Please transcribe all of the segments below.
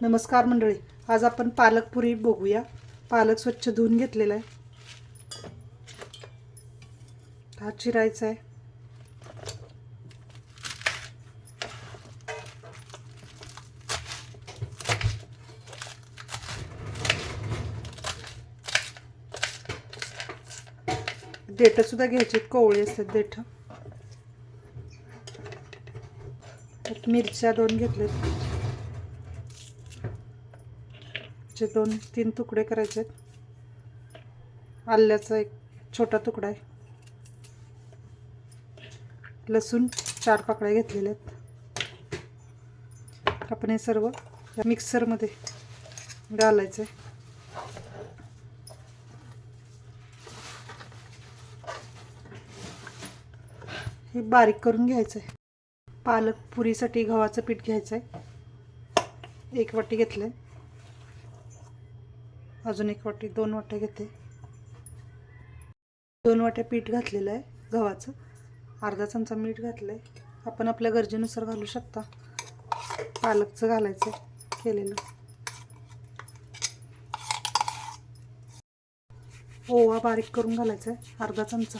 नमस्कार मंडळी आज आपण पालक पुरी बघूया. पालक स्वच्छ धुवून घेतलेला आहे. हा चिरायचा आहे. देठ सुद्धा घ्यायचे कोवळी असतात देठ. मिरच्या दोन घेतल्यात. चे दोन तीन तुकडे करायचे आल्याचा एक छोटा तुकडा आहे. लसूण चार पाकळ्या घेतलेल्या आहेत. आपण हे सर्व मिक्सरमध्ये घालायचं आहे. हे बारीक करून घ्यायचं आहे. पालक पुरीसाठी गव्हाचं पीठ घ्यायचं आहे. एक वाटी घेतलं आहे अजून एक वाटी दोन वाट्या घेते. दोन वाट्या पीठ घातलेलं आहे गव्हाचं. अर्धा चमचा मीठ घातलं आहे आपण आपल्या गरजेनुसार घालू शकता. पालकचं घालायचं आहे केलेलं. ओवा बारीक करून घालायचं आहे अर्धा चमचा.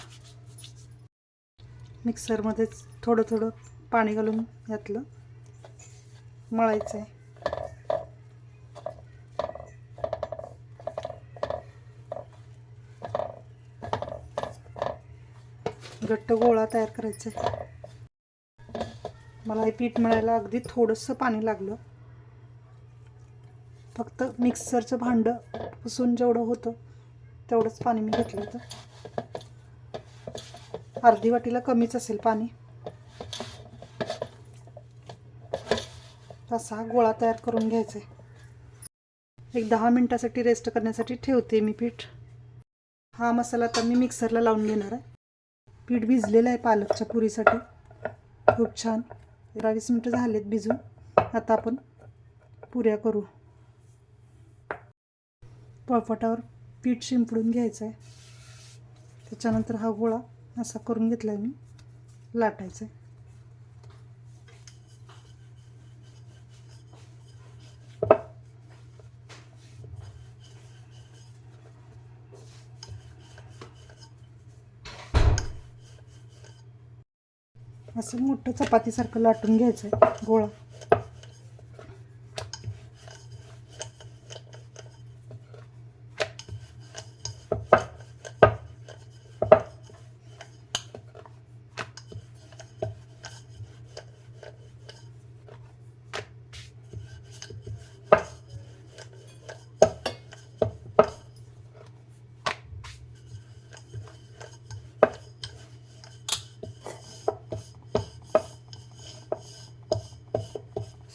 मिक्सरमध्येच थोडं थोडं पाणी घालून घातलं मळायचं आहे घट्ट गोळा तयार करायचा आहे मला हे पीठ मळायला अगदी थोडंसं पाणी लागलं. फक्त मिक्सरचं भांडं पुसून जेवढं होतं तेवढंच पाणी मी घेतलं होतं. अर्धी वाटीला कमीच असेल पाणी. असा गोळा तयार करून घ्यायचा आहे एक दहा मिनटासाठी रेस्ट करण्यासाठी ठेवते मी पीठ. हा मसाला तर मी मिक्सरला लावून घेणार आहे. पीठ भिजलेलं आहे पालकच्या पुरीसाठी. खूप छान. तेरा वीस मिनटं झालेत भिजून. आता आपण पुऱ्या करू. पळपटावर पीठ शिंपडून घ्यायचं आहे. त्याच्यानंतर हा गोळा असा करून घेतला आहे मी. लाटायचा आहे. असं मोठं चपातीसारखं लाटून घ्यायचं आहे गोळा.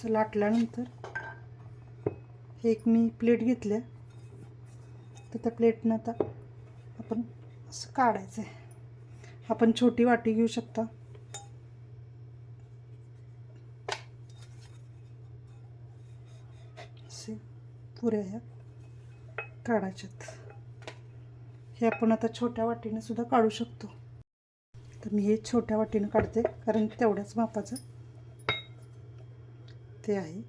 असं लाटल्यानंतर एक मी प्लेट घेतल्या. तर त्या प्लेटनं आता आपण असं काढायचं आहे आपण छोटी वाटी घेऊ शकता. असे पुऱ्या ह्या काढायच्यात. हे आपण आता छोट्या वाटीनं सुद्धा काढू शकतो. तर मी हे छोट्या वाटीनं काढते कारण तेवढ्याच मापाचं ते आहे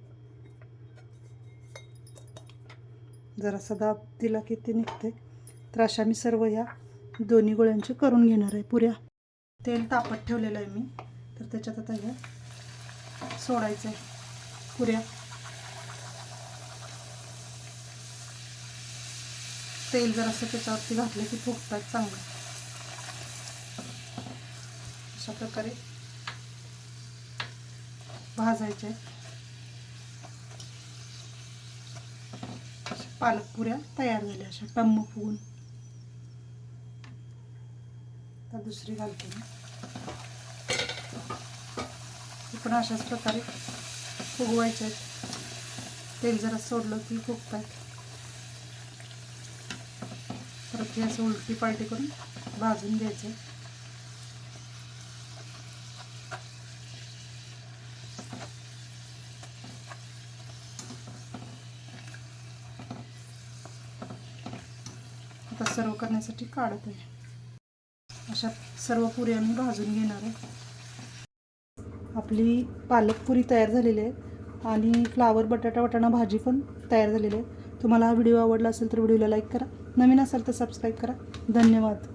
जरासा दाब दिला की ते निघते तर अशा मी सर्व या दोन्ही गोळ्यांची करून घेणार आहे. पुऱ्या. तेल तापत ठेवलेलं आहे मी तर त्याच्यात आता ह्या सोडायचं आहे. पुऱ्या. तेल जरासं त्याच्यावरती घातलं की फुगतात चांगलं. अशा प्रकारे भाजायचे. पालकपुऱ्या पालक पुऱ्या तयार झाल्या अशा. टम्म फुगून. तर दुसरी घालते मी. पण अशाच प्रकारे फुगवायचे आहेत. तेल जरा सोडलं की फुगतात परत हे असं उलटी पालटी करून भाजून घ्यायचं. आता सर्व करण्यासाठी काढत आहे. अशा सर्व पुरी आम्ही भाजून घेणार आहे. आपली पालक पुरी तयार झालेली आहे आणि फ्लावर बटाटा वटाणा भाजी पण तयार झालेली आहे. तुम्हाला हा व्हिडिओ आवडला असेल तर व्हिडिओला लाईक करा. नवीन असाल तर सबस्क्राईब करा. धन्यवाद.